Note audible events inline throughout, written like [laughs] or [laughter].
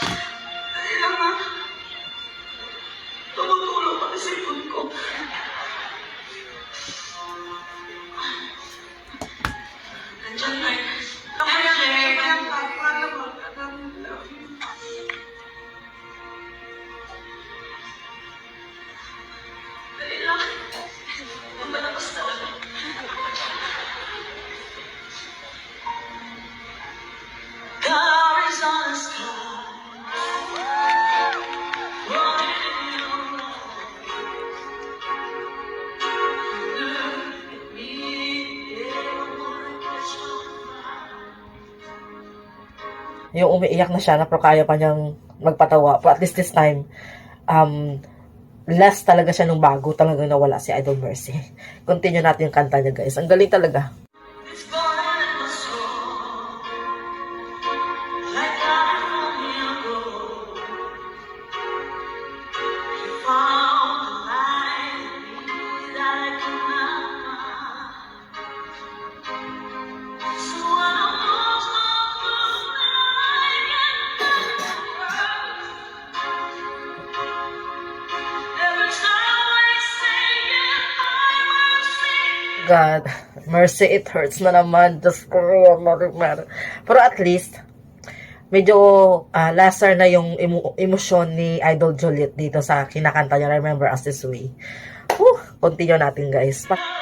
Dali lang ha. Tumutulong pa sa likod ko. Yung umiiyak na siya na pero kaya pa niyang magpatawa. But at least this time, um, less talaga siya nung bago talaga nawala si Idol Mercy. [laughs] Continue natin yung kanta niya guys. Ang galing talaga. God, Mercy, it hurts na naman. Just ko, Mother Mary. Pero at least, medyo ah, lesser na yung emo- emosyon ni Idol Juliet dito sa kinakanta niya. Remember Us This Way. Whew, continue natin guys. Pa-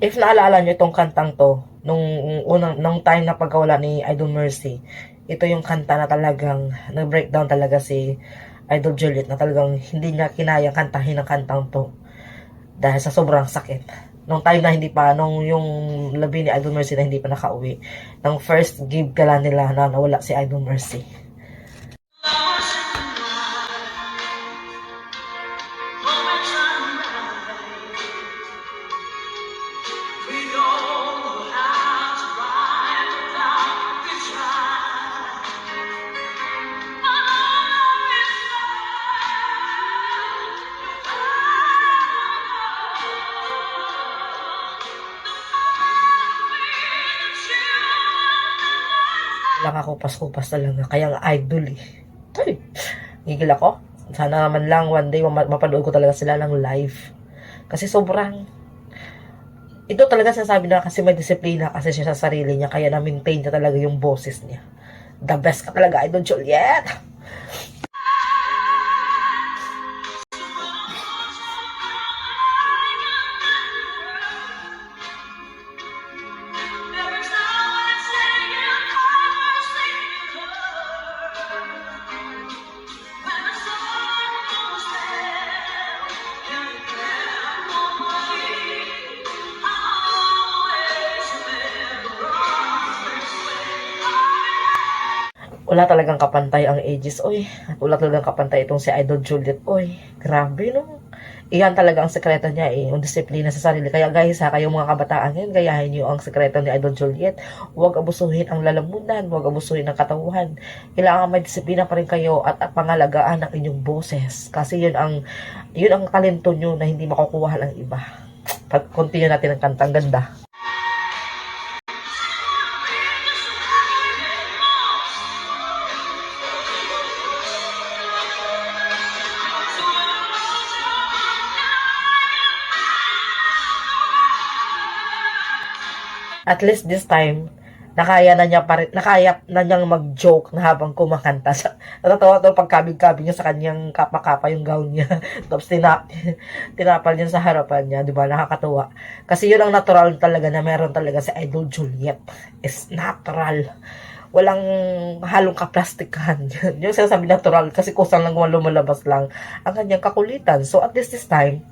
If naalala nyo itong kantang to, nung unang nung time na pagkawala ni Idol Mercy, ito yung kanta na talagang nag-breakdown talaga si Idol Juliet na talagang hindi niya kinaya kantahin ang kantang to dahil sa sobrang sakit. Nung time na hindi pa, nung yung labi ni Idol Mercy na hindi pa nakauwi, nung first give gala nila na nawala si Idol Mercy. Lang ako pas-kupas talaga. Kaya nga idol eh. Ay, gigil ako. Sana naman lang one day ma- mapanood ko talaga sila ng live. Kasi sobrang ito talaga sasabi na kasi may disiplina kasi siya sa sarili niya kaya na-maintain niya talaga yung boses niya. The best ka talaga, Idol Juliet! Wala talagang kapantay ang ages, oy. Wala talagang kapantay itong si Idol Juliet, oy. Grabe, no? Iyan talaga ang sekreto niya, eh. Yung disiplina sa sarili. Kaya guys, ha, kayong mga kabataan ngayon, gayahin niyo ang sekreto ni Idol Juliet. Huwag abusuhin ang lalamunan, huwag abusuhin ang katauhan. Kailangan may disiplina pa rin kayo at, at pangalagaan ang inyong boses. Kasi yun ang, yun ang talento nyo na hindi makukuha ng iba. Continue natin ang kantang ganda. At least this time, nakaya na niya pa nakaya na niyang mag-joke na habang kumakanta. Sa, [laughs] natatawa to pagkabig-kabig niya sa kanyang kapa-kapa yung gown niya. [laughs] Tapos tina, [laughs] tinapal niya sa harapan niya, di ba? Nakakatuwa. Kasi yun ang natural talaga na meron talaga si Idol Juliet. Is natural. Walang halong kaplastikan. yung sinasabi natural kasi kusang lang lumalabas lang ang kanyang kakulitan. So at least this time,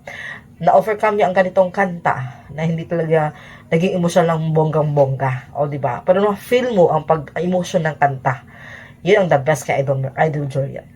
na-overcome niya ang ganitong kanta na hindi talaga naging emosyon lang bonggang-bongga. O, di ba? Pero na-feel mo ang pag-emotion ng kanta. Yun ang the best kay Idol, Idol Juliet.